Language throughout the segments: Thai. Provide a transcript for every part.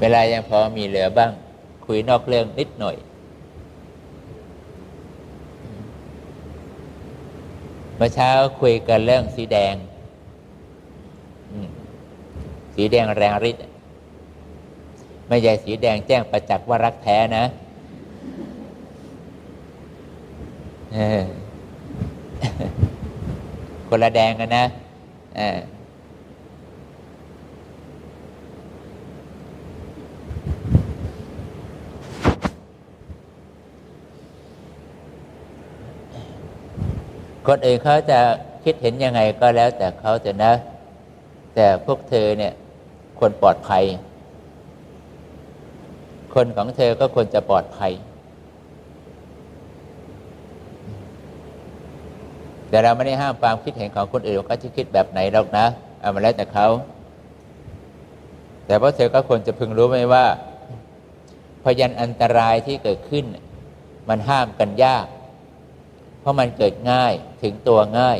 เวลายังพอมีเหลือบ้าง คุยนอกเรื่องนิดหน่อย เมื่อเช้าคุยกันเรื่องสีแดง สีแดงแรงฤทธิ์ไม่ใช่สีแดงแจ้งประจักษ์ว่ารักแท้นะคนละแดงกันนะ คนอื่นเขาจะคิดเห็นยังไงก็แล้วแต่เขาแต่นะ แต่พวกเธอเนี่ยควรปลอดภัย คนของเธอก็ควรจะปลอดภัย แต่เราไม่ได้ห้ามความคิดเห็นของคนอื่นเขาจะคิดแบบไหนหรอกนะเอามาแล้วแต่เขา แต่พวกเธอก็ควรจะพึงรู้ไหมว่า พยันอันตรายที่เกิดขึ้น มันห้ามกันยาก ราะมันเกิดง่ายถึงตัวง่าย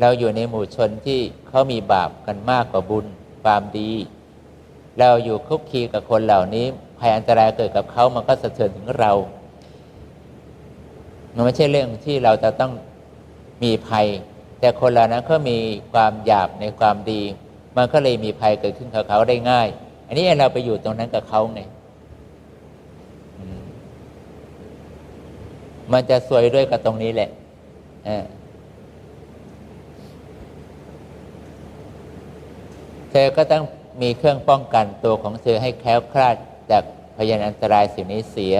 เราอยู่ในหมู่ชนที่เขามีบาปกันมากกว่าบุญความดี เราอยู่คุกคีกับคนเหล่านี้ภัยอันตรายเกิดกับเขามันก็สะเทือนถึงเรา มันไม่ใช่เรื่องที่เราจะต้องมีภัย แต่คนเหล่านั้นก็มีความหยาบในความดี มันก็เลยมีภัยเกิดขึ้นกับเขาได้ง่าย อันนี้เราไปอยู่ตรงนั้นกับเขาไงอืม มันจะสวยด้วยกับตรงนี้แหละเธอก็ต้องมีเครื่องป้องกันตัวของเธอให้แคล้วคลาดจากพยานอันตรายสิ่งนี้เสีย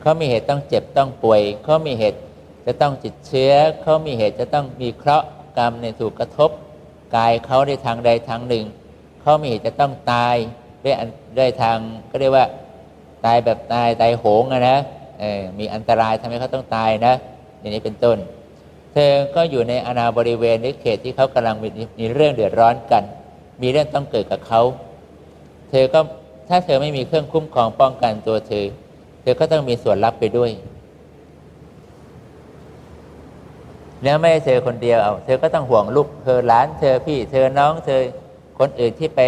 เขามีเหตุต้องเจ็บต้องป่วย เขามีเหตุจะต้องติดเชื้อ เขามีเหตุจะต้องมีเคราะห์กรรมในถูกกระทบ กายเขาในทางใดทางหนึ่ง เขามีเหตุจะต้องตายด้วยด้วยทางก็เรียกว่า ตายแบบตายตายโหงอะนะมีอันตรายทำให้เขาต้องตายนะอย่างนี้เป็นต้น เธอก็อยู่ในอาณาบริเวณหรือเขตที่เขากำลังมีมีเรื่องเดือดร้อนกัน มีเรื่องต้องเกิดกับเขา เธอก็ถ้าเธอไม่มีเครื่องคุ้มครองป้องกันตัวเธอ เธอก็ต้องมีส่วนรับไปด้วย แล้วไม่ใช่เธอคนเดียวเอาเธอก็ต้องห่วงลูกเธอหลานเธอพี่ เธอน้องเธอคนอื่นที่ไป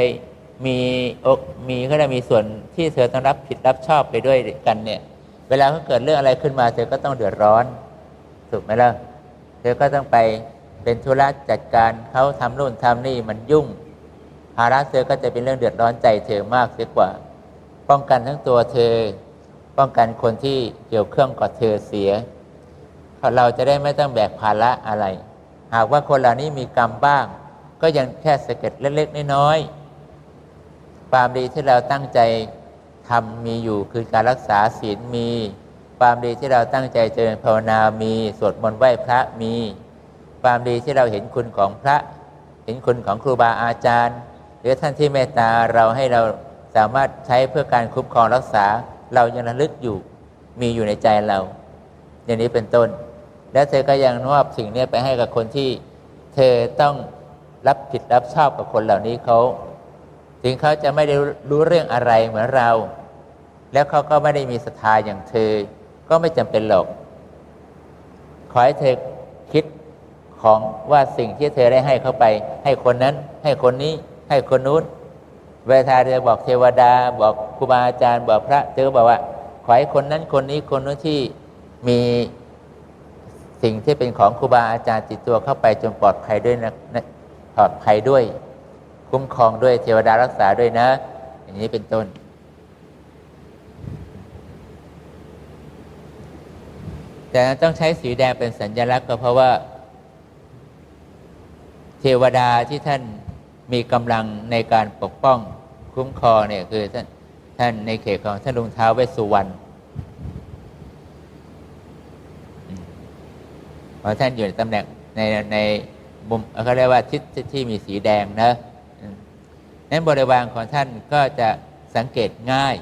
มีอกมีก็ได้มีส่วนที่เธอต้องรับผิดรับชอบไปด้วยกันเนี่ย เวลาเขาเกิดเรื่องอะไรขึ้นมา เธอก็ต้องเดือดร้อนถูกไหมล่ะเธอก็ต้องไปเป็นธุระจัดการเขาทำนู่นทำนี่มันยุ่ง ภาระเธอก็จะเป็นเรื่องเดือดร้อนใจเธอมากเสียกว่า ป้องกันทั้งตัวเธอ ป้องกันคนที่เกี่ยวเครื่องกับเธอเสีย เราจะได้ไม่ต้องแบกภาระอะไร หากว่าคนเหล่านี้มีกรรมบ้าง ก็ยังแค่สะเก็ดเล็กๆน้อยๆ ความดีที่เราตั้งใจทำมีอยู่คือการรักษาศีลมี ความดีที่เราตั้งใจเจริญภาวนามีสวดมนต์ไหว้พระมี ความดีที่เราเห็นคุณของพระ เห็นคุณของครูบาอาจารย์ หรือท่านที่เมตตาเราให้เราสามารถใช้เพื่อการคุ้มครองรักษาเรายังระลึกอยู่มีอยู่ในใจเรา อย่างนี้เป็นต้น และเธอก็ยังมอบสิ่งนี้ไปให้กับคนที่ เธอต้องรับผิดรับชอบกับคนเหล่านี้เขา ถึงเขาจะไม่ได้รู้เรื่องอะไรเหมือนเรา แล้วเขาก็ไม่ได้มีศรัทธาอย่างเธอ ก็ไม่จำเป็นหรอก ขอให้เธอคิดของว่าสิ่งที่เธอได้ให้เขาไป ให้คนนั้น ให้คนนี้ ให้คนนู้น เวลาเธอบอกเทวดา บอกครูบาอาจารย์ บอกพระ เธอบอกว่า ขอให้คนนั้นคนนี้คนนู้นที่มีสิ่งที่เป็นของครูบาอาจารย์ติดตัวเข้าไปจนปลอดภัยด้วยนะปลอดภัยด้วย คุ้มครองด้วยเทวดารักษาด้วยนะ อย่างนี้เป็นต้น แต่ต้องใช้สีแดงเป็นสัญลักษณ์ก็เพราะว่า เทวดาที่ท่านมีกำลังในการปกป้องคุ้มครองเนี่ยคือท่านท่านในเขตของท่านลุงเท้าเวสสุวรรณเพราะท่านอยู่ในตำแหน่งในในมุมเขาเรียกว่าทิศที่มีสีแดงนะ นั้นบริวารของท่านก็จะสังเกตง่าย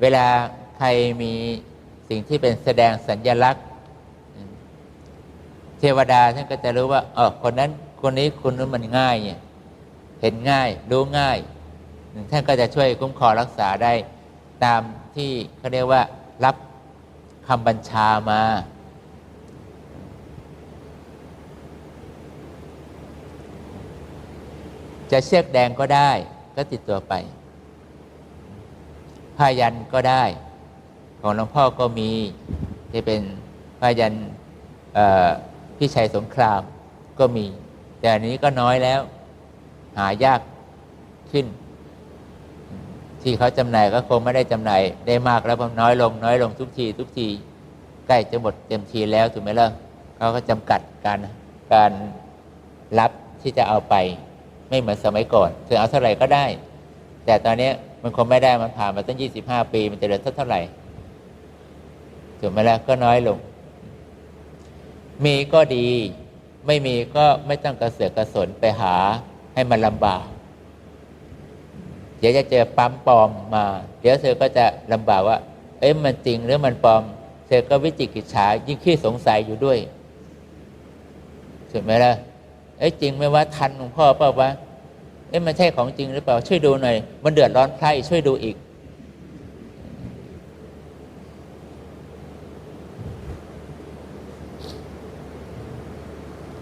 เวลาใครมีสิ่งที่เป็นแสดงสัญญลักษณ์ เทวดาท่านก็จะรู้ว่าอ๋อคนนั้นคนนี้คนนู้นมันง่ายเนี่ยเห็นง่าย รู้ง่าย ท่านก็จะช่วยคุ้มครองรักษาได้ตามที่เขาเรียกว่ารับคำบัญชามา จะเชือกแดงก็ได้ ก็ติดตัวไปผ้ายันก็ได้ ของหลวงพ่อก็มีที่เป็นผ้ายันพี่ชัยสงครามก็มี แต่อันนี้ก็น้อยแล้ว หายากขึ้น ที่เขาจำหน่ายก็คงไม่ได้จำหน่ายได้มากแล้วเพราะน้อยลง น้อยลงทุกที ทุกทีใกล้จะหมดเต็มทีแล้วถูกไหมล่ะเขาก็จำกัดการการรับที่จะเอาไป ไม่เหมือนสมัยก่อนเธอเอาเท่าไหร่ก็ได้ แต่ตอนนี้มันคงไม่ได้มันผ่านมาตั้งยี่สิบห้าปี มันจะเหลือเท่าไหร่ถูกไหมล่ะก็น้อยลง มีก็ดี ไม่มีก็ไม่ต้องกระเสือกกระสนไปหาให้มันลำบาก เดี๋ยวจะเจอปั๊มปลอมมา เดี๋ยวเธอก็จะลำบากว่า เอ๊ะมันจริงหรือมันปลอม เธอก็วิจิกิจฉายิ่งขี้สงสัยอยู่ด้วยถูกไหมล่ะ เอ๊ะจริงไหมว่าทันหลวงพ่อเปล่าวะเอ๊ะมันใช่ของจริงหรือเปล่า ช่วยดูหน่อย มันเดือดร้อนใครช่วยดูอีก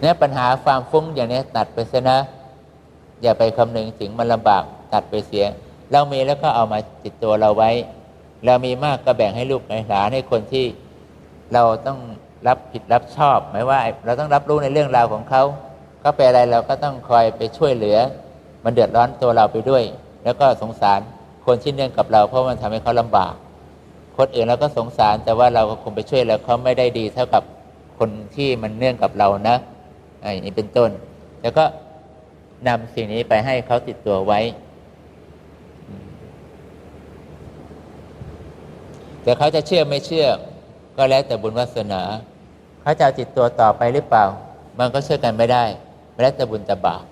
เนี่ยปัญหาความฟุ้งอย่างนี้ตัดไปเสียนะ อย่าไปคำนึงถึงมันลำบากตัดไปเสีย เรามีแล้วก็เอามาติดตัวเราไว้ เรามีมากก็แบ่งให้ลูกให้หลานให้คนที่เราต้องรับผิดรับชอบหมายว่า เราต้องรับรู้ในเรื่องราวของเขา เขาเป็นอะไรเราก็ต้องคอยไปช่วยเหลือ มันเดือดร้อนตัวเราไปด้วย แล้วก็สงสารคนที่เนื่องกับเราเพราะมันทำให้เขาลำบาก คนอื่นเราก็สงสารแต่ว่าเราก็คงไปช่วยแล้วเขาไม่ได้ดีเท่ากับคนที่มันเนื่องกับเรานะอ้นี่เป็นต้น แล้วก็นำสิ่งนี้ไปให้เขาติดตัวไว้ แต่เขาจะเชื่อไม่เชื่อ ก็แล้วแต่บุญวาสนาเขาจะติดตัวต่อไปหรือเปล่า มันก็เชื่อกันไม่ได้ แล้แต่บุญแต่บาป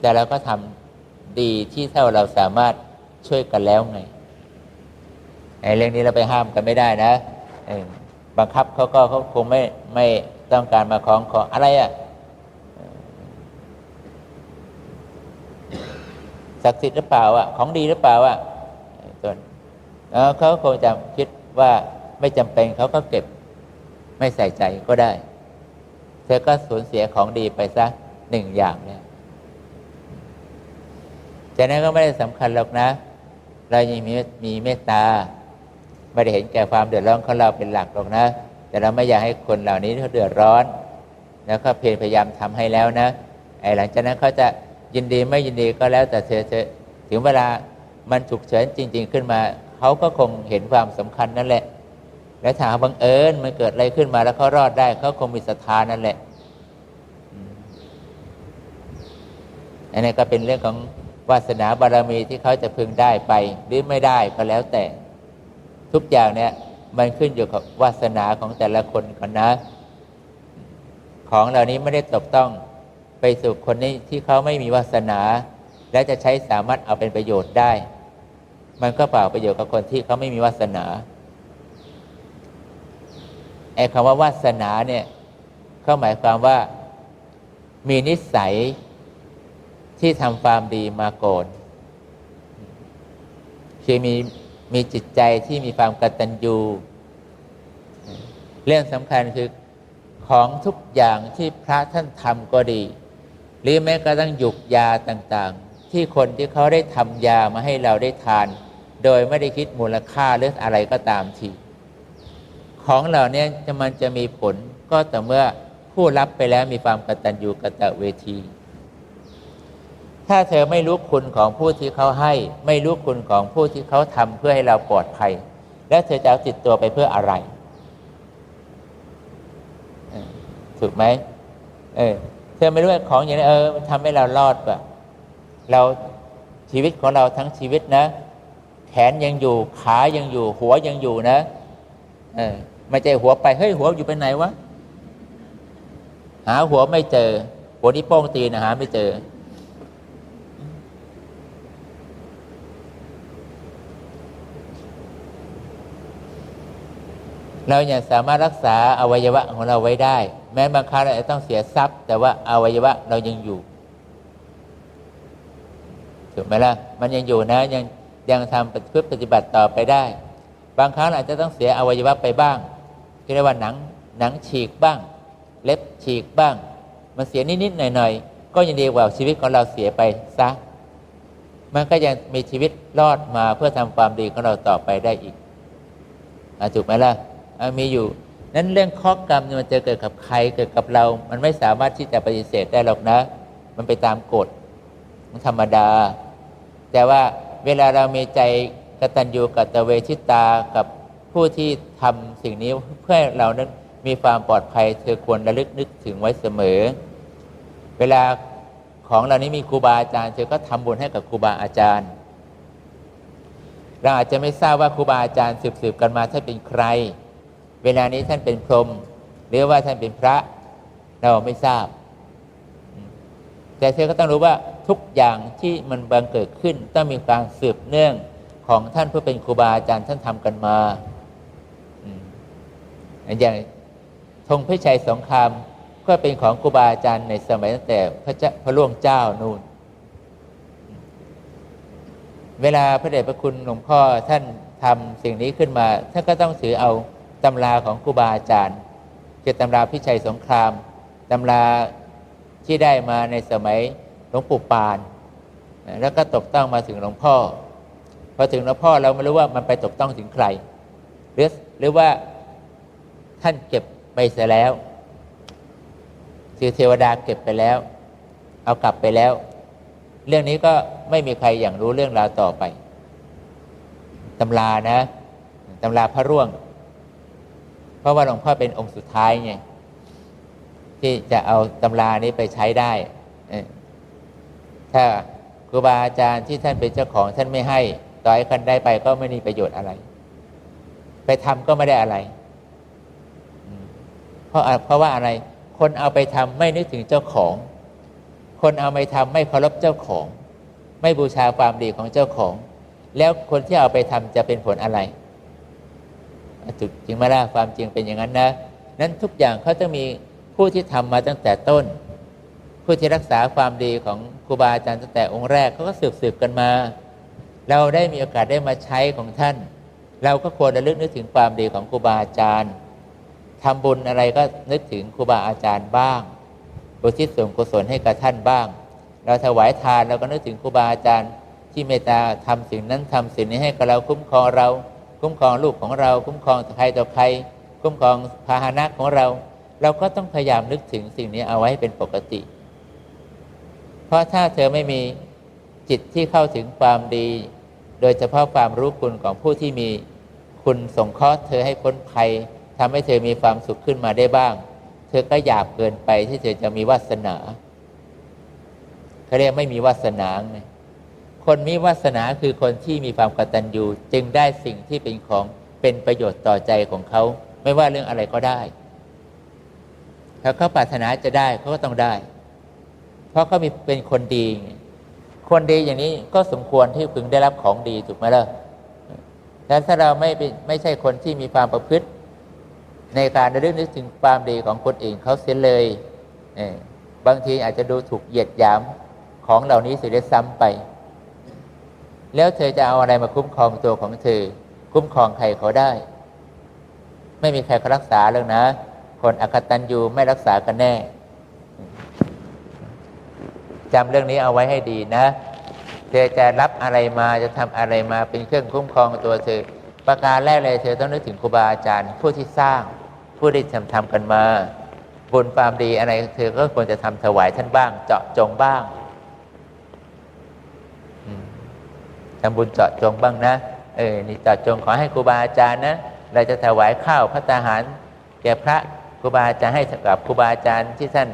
แต่เราก็ทำดีที่เท่าเราสามารถช่วยกันแล้วไงไอ้เรื่องนี้เราไปห้ามกันไม่ได้นะบังคับเขาก็เขาคงไม่ไม่ต้องการมาของขออะไรอะ่ะศักดิ์สิทธิ์หรือเปล่าอะของดีหรือเปล่าอะต้นเขาคงจะคิดว่าไม่จำเป็นเขาก็เก็บไม่ใส่ใจก็ได้ เธอก็สูญเสียของดีไปซะ หนึ่งอย่างเนี่ยจากนั้นก็ไม่ได้สำคัญหรอกนะ เรายังมีมีเมตตา ไม่ได้เห็นแก่ความเดือดร้อนของเราเป็นหลักหรอกนะ แต่เราไม่อยากให้คนเหล่านี้เขาเดือดร้อน แล้วก็เพียรพยายามทำให้แล้วนะ ไอ้หลังจากนั้นเขาจะยินดีไม่ยินดีก็แล้วแต่เธอถึงเวลามันฉุกเฉินจริง ๆ ขึ้นมา เขาก็คงเห็นความสำคัญนั่นแหละ และถ้าบังเอิญมันเกิดอะไรขึ้นมาแล้วเขารอดได้เขาคงมีศรัทธานั่นแหละอืม อันนี้ก็เป็นเรื่องของวาสนาบารมีที่เขาจะพึงได้ไปหรือไม่ได้ก็แล้วแต่ ทุกอย่างเนี่ยมันขึ้นอยู่กับวาสนาของแต่ละคนก่อนนะ ของเหล่านี้ไม่ได้ตกต้องไปสู่คนนี้ที่เขาไม่มีวาสนา และจะใช้สามารถเอาเป็นประโยชน์ได้ มันก็เปล่าประโยชน์กับคนที่เขาไม่มีวาสนาไอ้คำว่าวาสนาเนี่ยเขาหมายความว่ามีนิสัย ที่ทำความดีมาก่อนคือมีมีจิตใจที่มีความกตัญญูเรื่องสำคัญคือของทุกอย่างที่พระท่านทำก็ดี หรือแม้กระทั่งหยุกยาต่างๆ ที่คนที่เขาได้ทำยามาให้เราได้ทาน โดยไม่ได้คิดมูลค่าหรืออะไรก็ตามทีของเหล่านี้จะมันจะมีผลก็แต่เมื่อผู้รับไปแล้วมีความกตัญญูกตเวที ถ้าเธอไม่รู้คุณของผู้ที่เขาให้ ไม่รู้คุณของผู้ที่เขาทำเพื่อให้เราปลอดภัย แล้วเธอจะเอาติดตัวไปเพื่ออะไรถูกไหมเออเธอไม่รู้ว่าของอย่างนี้เออมันทำให้เรารอดป่ะเราชีวิตของเราทั้งชีวิตนะ แขนยังอยู่ขายังอยู่ หัวยังอยู่นะ เออไม่ใจหัวไปเฮ้ยหัวอยู่ไปไหนวะหาหัวไม่เจอหัวนี้โป้งตีนะหาไม่เจอ เรายังสามารถรักษาอวัยวะของเราไว้ได้ แม้บางครั้งเราจะต้องเสียทรัพย์ แต่ว่าอวัยวะเรายังอยู่ถูกไหมล่ะมันยังอยู่นะยังยังทำเพื่อปฏิบัติต่อไปได้ บางครั้งอาจจะต้องเสียอวัยวะไปบ้างที่เรียกว่าหนังหนังฉีกบ้าง เล็บฉีกบ้าง มันเสียนิดๆหน่อยๆก็ยังดีกว่าชีวิตของเราเสียไปซะมันก็ยังมีชีวิตรอดมาเพื่อทำความดีของเราต่อไปได้อีกอถูกไหมล่ะ มีอยู่นั้นเรื่องข้อกรรมมันจะเกิดกับใครเกิดกับเรา มันไม่สามารถที่จะปฏิเสธได้หรอกนะ มันไปตามกฎมันธรรมดา แต่ว่าเวลาเรามีใจกตัญญูกตเวชิตากับผู้ที่ทำสิ่งนี้เพื่อเรานั้นมีความปลอดภัย เธอควรระลึกนึกถึงไว้เสมอ เวลาของเหล่านี้มีครูบาอาจารย์ เธอก็ทำบุญให้กับครูบาอาจารย์ เราอาจจะไม่ทราบว่าครูบาอาจารย์สืบๆกันมาท่านเป็นใคร เวลานี้ท่านเป็นพรหมหรือว่าท่านเป็นพระเราไม่ทราบ แต่เธอก็ต้องรู้ว่าทุกอย่างที่มันบังเกิดขึ้นต้องมีการสืบเนื่องของท่านผู้เป็นครูบาอาจารย์ท่านทำกันมาอย่างธงพิชัยสงครามก็เป็นของครูบาอาจารย์ในสมัยตั้งแต่พระเจ้าพระล่วงเจ้านู่น เวลาพระเดชพระคุณหลวงพ่อท่านทำสิ่งนี้ขึ้นมา ท่านก็ต้องถือเอา ตำราของครูบาอาจารย์คือตำราพิชัยสงครามตำราที่ได้มาในสมัยหลวงปู่ปาน แล้วก็ตกต้องมาถึงหลวงพ่อพอถึงหลวงพ่อเราไม่รู้ว่ามันไปตกต้องถึงใคร หรือหรือว่าท่านเก็บไปเสียแล้วคือเทวดาเก็บไปแล้ว เอากลับไปแล้ว เรื่องนี้ก็ไม่มีใครอย่างรู้เรื่องราวต่อไปตำรานะตำราพระร่วง ราะว่าหลวงพ่อเป็นองค์สุดท้ายไงที่จะเอาตำรานี้ไปใช้ได้ถ้าครูบาอาจารย์ที่ท่านเป็นเจ้าของท่านไม่ให้ ต่อให้คนได้ไปก็ไม่มีประโยชน์อะไร ไปทำก็ไม่ได้อะไรเพราะอะเพราะว่าอะไร คนเอาไปทำไม่นึกถึงเจ้าของ คนเอาไปทำไม่เคารพเจ้าของ ไม่บูชาความดีของเจ้าของ แล้วคนที่เอาไปทำจะเป็นผลอะไร จุดจริงไหมล่ะความจริงเป็นอย่างนั้นนะนั้นทุกอย่างเขาจะมีผู้ที่ทำมาตั้งแต่ต้น ผู้ที่รักษาความดีของครูบาอาจารย์ตั้งแต่องค์แรกเขาก็สืบสืบกันมา เราได้มีโอกาสได้มาใช้ของท่าน เราก็ควรระลึกนึกถึงความดีของครูบาอาจารย์ทำบุญอะไรก็นึกถึงครูบาอาจารย์บ้างอุทิศส่วนกุศลให้กับท่านบ้าง เราถวายทานเราก็นึกถึงครูบาอาจารย์ ที่เมตตาทำสิ่งนั้นทำสิ่งนี้ให้กับเราคุ้มครองเรา คุ้มครองลูกของเรา คุ้มครองใครต่อใคร คุ้มครองพาหนะของเรา เราก็ต้องพยายามนึกถึงสิ่งนี้เอาไว้เป็นปกติ เพราะถ้าเธอไม่มีจิตที่เข้าถึงความดี โดยเฉพาะความรู้คุณของผู้ที่มีคุณสงเคราะห์เธอให้พ้นภัยทำให้เธอมีความสุขขึ้นมาได้บ้าง เธอก็อยากเกินไปที่เธอจะมีวาสนาเขาเรียกไม่มีวาสนาไง คนมีวาสนาคือคนที่มีความกตัญญูจึงได้สิ่งที่เป็นของเป็นประโยชน์ต่อใจของเขา ไม่ว่าเรื่องอะไรก็ได้ถ้าเขาปรารถนาจะได้เขาก็ต้องได้ เพราะเขามีเป็นคนดี คนดีอย่างนี้ก็สมควรที่พึงได้รับของดีถูกไหมล่ะแต่ถ้าเราไม่เป็นไม่ใช่คนที่มีความประพฤติ ในการระลึกนึกถึงความดีของคนอื่นเขาเสียเลยเบางทีอาจจะดูถูกเหยียดหยามของเหล่านี้เสียด้ซ้ำไป แล้วเธอจะเอาอะไรมาคุ้มครองตัวของเธอ คุ้มครองใครเขาได้ ไม่มีใครเขารักษาแล้วนะ คนอกตันยูไม่รักษากันแน่จำเรื่องนี้เอาไว้ให้ดีนะ เธอจะรับอะไรมาจะทำอะไรมาเป็นเครื่องคุ้มครองตัวเธอ ประการแรกเลยเธอต้องนึกถึงครูบาอาจารย์ผู้ที่สร้าง ผู้ที่ทำทำกันมาบุญความดีอะไรเธอก็ควรจะทำถวายท่านบ้าง เจาะจงบ้างอืม ทำบุญเจาะจงบ้างนะ เออ นี่เจาะจงขอให้ครูบาอาจารย์นะ เราจะถวายข้าวพระตาหาร แก่พระครูบาอาจารย์ให้กับครูบาอาจารย์ที่ท่าน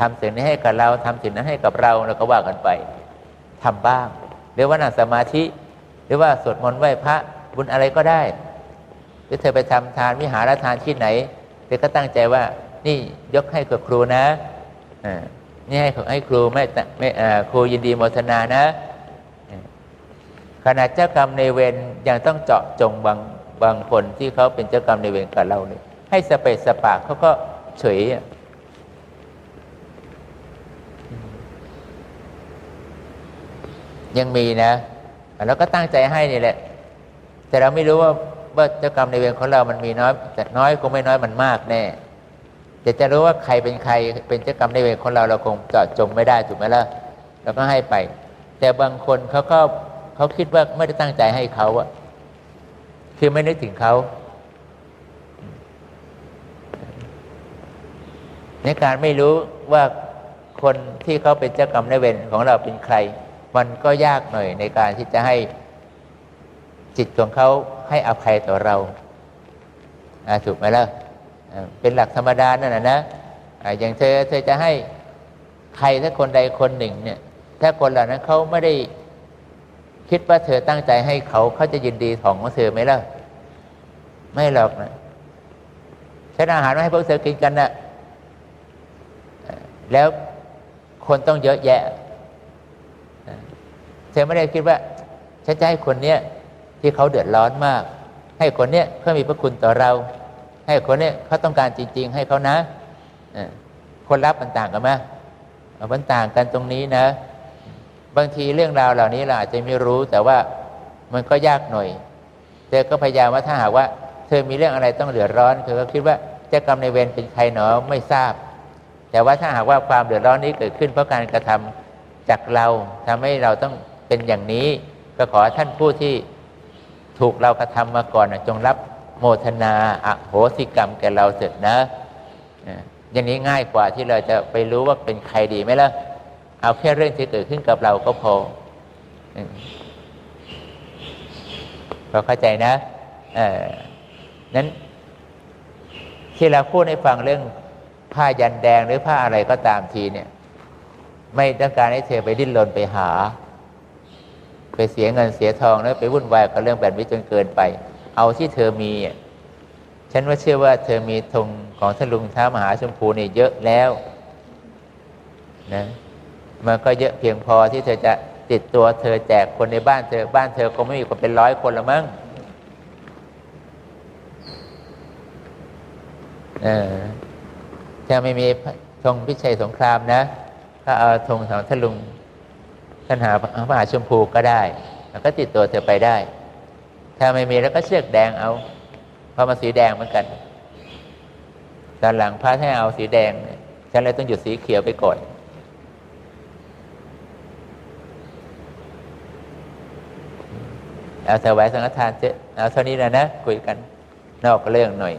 ทำสิ่งนี้ให้กับเราทำสิ่งนั้นให้กับเราเราก็ว่ากันไปทำบ้าง หรือว่านั่งสมาธิ หรือว่าสวดมนต์ไหว้พระบุญอะไรก็ได้ หรือเธอไปทำทานวิหารทานที่ไหนเธอก็ตั้งใจว่า นี่ยกให้กับครูนะอ่านี่ให้ให้ครูไม่ไม่อ่ครูยินดีโมทนานะ ขณะเจ้ากรรมในเวรยังต้องเจาะจงบางบางคนที่เขาเป็นเจ้ากรรมในเวรกับเราเลยให้สเปซสปากเขาก็เฉยอะยังมีนะแล้วก็ตั้งใจให้นี่แหละ แต่เราไม่รู้ว่าว่าเจ้ากรรมในเวรของเรามันมีน้อย แต่น้อยคงไม่น้อยมันมากแน่แต่จะรู้ว่าใครเป็นใครเป็นเจ้ากรรมในเวรของเราเราคงเจาะจงไม่ได้ถูกไหมล่ะเราก็ให้ไป แต่บางคนเขาก็ เขาคิดว่าไม่ได้ตั้งใจให้เขาอะคือไม่นึกถึงเขาในการไม่รู้ว่าคนที่เขาเป็นเจ้ากรรมนายเวรของเราเป็นใคร มันก็ยากหน่อยในการที่จะให้จิตของเขาให้อภัยต่อเราอ่าถูกไหมล่ะอ่าเป็นหลักธรรมดานั่นนะนะอ่าอย่างเธอเธอจะให้ใครถ้าคนใดคนหนึ่งเนี่ย ถ้าคนเหล่านั้นเขาไม่ได้ คิดว่าเธอตั้งใจให้เขาเขาจะยินดีของของเธอไหมล่ะไม่หรอกนะฉันอาหารมาให้พวกเธอกินกันนะ่ะแล้วคนต้องเยอะแยะเธอไม่ได้คิดว่าฉันจะให้คนเนี้ยที่เขาเดือดร้อนมาก ให้คนเนี้ยเขามีพระคุณต่อเรา ให้คนเนี้ยเขาต้องการจริง ๆ ให้เขานะคนรับมันต่างกันไหมมันต่างกันตรงนี้นะ บางทีเรื่องราวเหล่านี้เราอาจจะไม่รู้แต่ว่ามันก็ยากหน่อยเธอก็พยายามว่าถ้าหากว่า เธอมีเรื่องอะไรต้องเดือดร้อนเธอก็คิดว่าเจ้ากรรมในเวรเป็นใครหนอไม่ทราบ แต่ว่าถ้าหากว่าความเดือดร้อนนี้เกิดขึ้นเพราะการกระทำจากเราทำให้เราต้องเป็นอย่างนี้ ก็ขอท่านผู้ที่ถูกเรากระทำมาก่อนจงรับโมทนาอโหสิกรรมแก่เราเถิดนะอ่าอย่างนี้ง่ายกว่าที่เราจะไปรู้ว่าเป็นใครดีไหมล่ะ เอาแค่เรื่องที่เกิดขึ้นกับเราก็พออืมพอเข้าใจนะเออนั้น ที่เราพูดให้ฟังเรื่องผ้ายันแดงหรือผ้าอะไรก็ตามทีเนี่ย ไม่ต้องการให้เธอไปดิ้นรนไปหา ไปเสียเงินเสียทองแล้วไปวุ่นวายกับเรื่องแบบนี้จนเกินไป เอาที่เธอมีฉันว่าเชื่อว่าเธอมีธงของท่านลุงท้ามหาชมพูเนี่ยเยอะแล้ว นะ มันก็เยอะเพียงพอที่เธอจะติดตัวเธอแจกคนในบ้านเธอบ้านเธอก็ไม่มีคนเป็นร้อยคนละมั้งเออถ้าไม่มีธงพิชัยสงครามนะก็เอาธงของท่านลุงท่านหาพระหาชมพูก็ได้แล้วก็ติดตัวเธอไปได้ ถ้าไม่มีแล้วก็เชือกแดงเอาเพราะมันสีแดงเหมือนกันตอนหลังพระให้เอาสีแดงเนี่ยฉันเลยต้องหยุดสีเขียวไปก่อน เอาถวายสังฆทานเจอะเอาเท่านี้นะนะ คุยกัน นอกเรื่องหน่อย